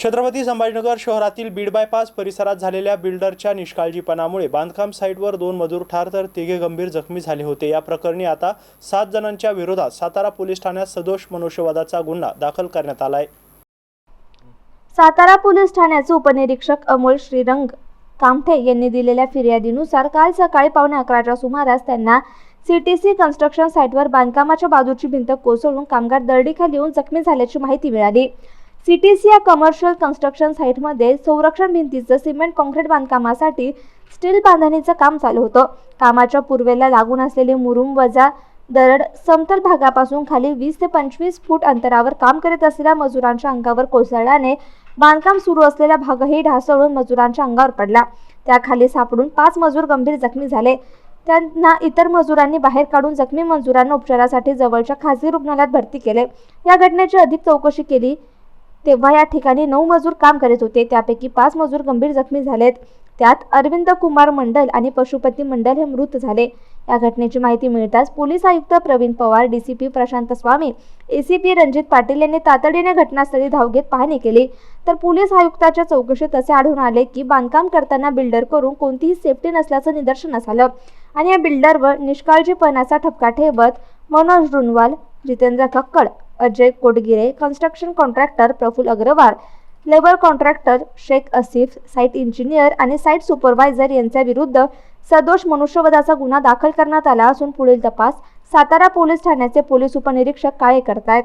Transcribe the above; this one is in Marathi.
छत्रपती संभाजीनगर शहरातील बीड बायपास परिसरात झालेल्या बिल्डरच्या निष्काळजीपणामुळे बांधकाम साईटवर दोन मजूर ठार तर तिघे गंभीर जखमी झाले होते. या प्रकरणी आता सात जणांच्या विरोधात सातारा पोलीस ठाण्यात सदोष मनुष्यवादाचा गुन्हा दाखल करण्यात आला आहे सातारा पोलीस ठाण्याचे उपनिरीक्षक अमोल श्रीरंग कामठे यांनी दिलेल्या फिर्यादीनुसार काल सकाळी पावणे अकराच्या सुमारास त्यांना सीटीसी कन्स्ट्रक्शन साईटवर बांधकामाच्या बाजूची भिंत कोसळून कामगार दरडीखाली येऊन जखमी झाल्याची माहिती मिळाली. सीटीसी या कमर्शियल कन्स्ट्रक्शन साईटमध्ये संरक्षण भिंतीचं सिमेंट कॉन्क्रीट बांधकामासाठी स्टील बांधणीचं काम चालू होतं. कामाच्या पूर्वेला लागून असलेले मुरुम वजा दरड समतल भागापासून खाली वीस ते पंचवीस फूट अंतरावर काम करीत असलेल्या मजुरांच्या अंगावर कोसळल्याने बांधकाम सुरू असलेला भागही ढासळून मजुरांच्या अंगावर पडला. त्याखाली सापडून पाच मजूर गंभीर जखमी झाले. त्यांना इतर मजुरांनी बाहेर काढून जखमी मजुरांना उपचारासाठी जवळच्या खासगी रुग्णालयात भरती केले. या घटनेची अधिक चौकशी केली तेव्हा या ठिकाणी नऊ मजूर काम करीत होते. त्यापैकी पाच मजूर गंभीर जखमी झालेत. त्यात अरविंद कुमार मंडल आणि पशुपती मंडल हे मृत झाले. या घटनेची माहिती मिळताच पोलीस आयुक्त प्रवीण पवार डीसीपी प्रशांत स्वामी एसीपी रणजित पाटील यांनी तातडीने घटनास्थळी धाव घेत पाहणी केली. तर पोलीस आयुक्ताच्या चौकशीत असे आढळून आले की बांधकाम करताना बिल्डर करून कोणतीही सेफ्टी नसल्याचं निदर्शनास आलं आणि या बिल्डरवर निष्काळजीपणाचा ठपका ठेवत Manoj Runwal Jitendra Kakkad Ajay Kotgire construction contractor Praful Agarwal labour contractor Shaikh Asif site engineer आणि साईट सुपरवायझर यांच्या विरुद्ध सदोष मनुष्यवधाचा गुन्हा दाखल करण्यात आला असून पुढील तपास सातारा पोलीस ठाण्याचे पोलीस उपनिरीक्षक काळे करतायत?